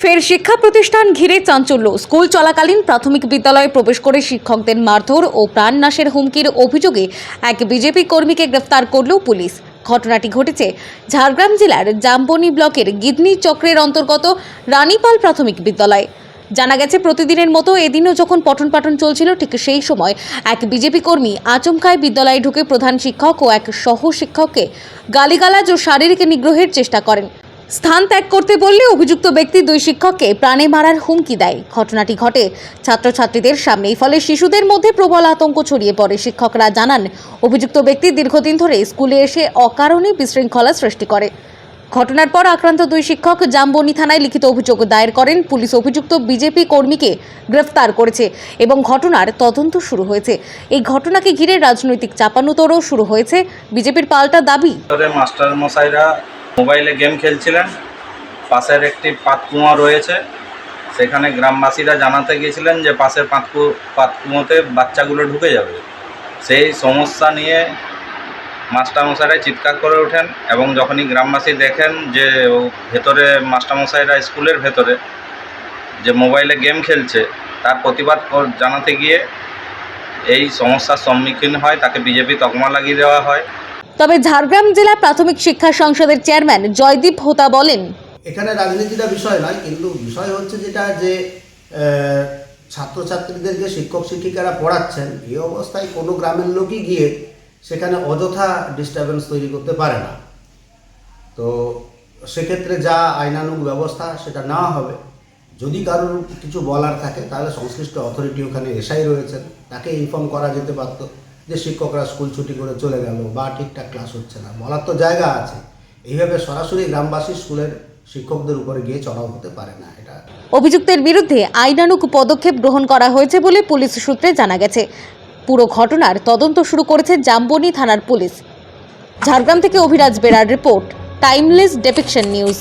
ফের শিক্ষা প্রতিষ্ঠান ঘিরে চাঞ্চল্য। স্কুল চলাকালীন প্রাথমিক বিদ্যালয়ে প্রবেশ করে শিক্ষকদের মারধর ও প্রাণনাশের হুমকির অভিযোগে এক বিজেপি কর্মীকে গ্রেফতার করল পুলিশ। ঘটনাটি ঘটেছে ঝাড়গ্রাম জেলার জাম্বনি ব্লকের গিদনি চক্রের অন্তর্গত রানীপাল প্রাথমিক বিদ্যালয়। জানা গেছে, প্রতিদিনের মতো এদিনও যখন পঠন পাঠন চলছিল, ঠিক সেই সময় এক বিজেপি কর্মী আচমকায় বিদ্যালয়ে ঢুকে প্রধান শিক্ষক ও এক সহ শিক্ষককে গালিগালাজ ও শারীরিক নিগ্রহের চেষ্টা করেন। স্থান ত্যাগ করতে বললে অভিযুক্ত ব্যক্তি দুই শিক্ষককে প্রাণে মারার হুমকি দেয়। ঘটনাটি ঘটে ছাত্রছাত্রীদের সামনেই, ফলে শিশুদের মধ্যে প্রবল আতঙ্ক ছড়িয়ে পড়ে। শিক্ষকরা জানান, অভিযুক্ত ব্যক্তি দীর্ঘদিন ধরে স্কুলে এসে অকারণে বিশৃঙ্খলা সৃষ্টি করে। ঘটনার পর আক্রান্ত দুই শিক্ষক জামবনি থানায় লিখিত অভিযোগ দায়ের করেন। পুলিশ অভিযুক্ত বিজেপি কর্মীকে গ্রেফতার করেছে এবং ঘটনার তদন্ত শুরু হয়েছে। এই ঘটনাকে ঘিরে রাজনৈতিক চাপানুতরও শুরু হয়েছে। বিজেপির পাল্টা দাবি মাস্টার মশাইরা মোবাইলে গেম খেলছিলেন। পাশের একটি পাতকুয়া রয়েছে। সেখানে গ্রামবাসীরা জানাতে গিয়েছিলেন যে পাশের পাতকু, পাতকুয়োতে বাচ্চাগুলো ঢুকে যাবে। সেই সমস্যা নিয়ে মাস্টারমশাইরা চিৎকার করে ওঠেন এবং যখনই গ্রামবাসী দেখেন যে ভেতরে মাস্টারমশাইরা স্কুলের ভেতরে যে মোবাইলে গেম খেলছে, তার প্রতিবাদ জানাতে গিয়ে এই সমস্যার সম্মুখীন হয়। তাকে বিজেপি তকমা লাগিয়ে দেওয়া হয়। তবে ঝাড়গ্রাম জেলা প্রাথমিক শিক্ষা সংসদের চেয়ারম্যান জয়দীপ হোতা বলেন, এখানে রাজনীতিটা বিষয় নয়, কিন্তু বিষয় হচ্ছে যেটা যে ছাত্রছাত্রীদেরকে শিক্ষক শিক্ষিকারা পড়াচ্ছেন এই অবস্থায় কোনো গ্রামের লোকই গিয়ে সেখানে অযথা ডিস্টারবেন্স তৈরি করতে পারে না। তো সেক্ষেত্রে যা আইনানুগ ব্যবস্থা সেটা নেওয়া হবে। যদি কারোর কিছু বলার থাকে, তাহলে সংশ্লিষ্ট অথরিটি ওখানে এসআই রয়েছেন, তাকে ইনফর্ম করা যেতে পারতো। যে শিক্ষকরা স্কুল ছুটি করে চলে গেল বা ঠিকঠাক ক্লাস হচ্ছে না, বলার তো জায়গা আছে। এইভাবে সরাসরি গ্রামবাসী স্কুলের শিক্ষকদের উপরে গিয়ে চড়াও হতে পারে না, এটা অভিযুক্তের বিরুদ্ধে আইনানুক পদক্ষেপ গ্রহণ করা হয়েছে বলে পুলিশ সূত্রে জানা গেছে। পুরো ঘটনার তদন্ত শুরু করেছে জাম্বনি থানার পুলিশ। ঝাড়গ্রাম থেকে অভিরাজ বেরার রিপোর্ট টাইমলেস ডেপিকশন নিউজ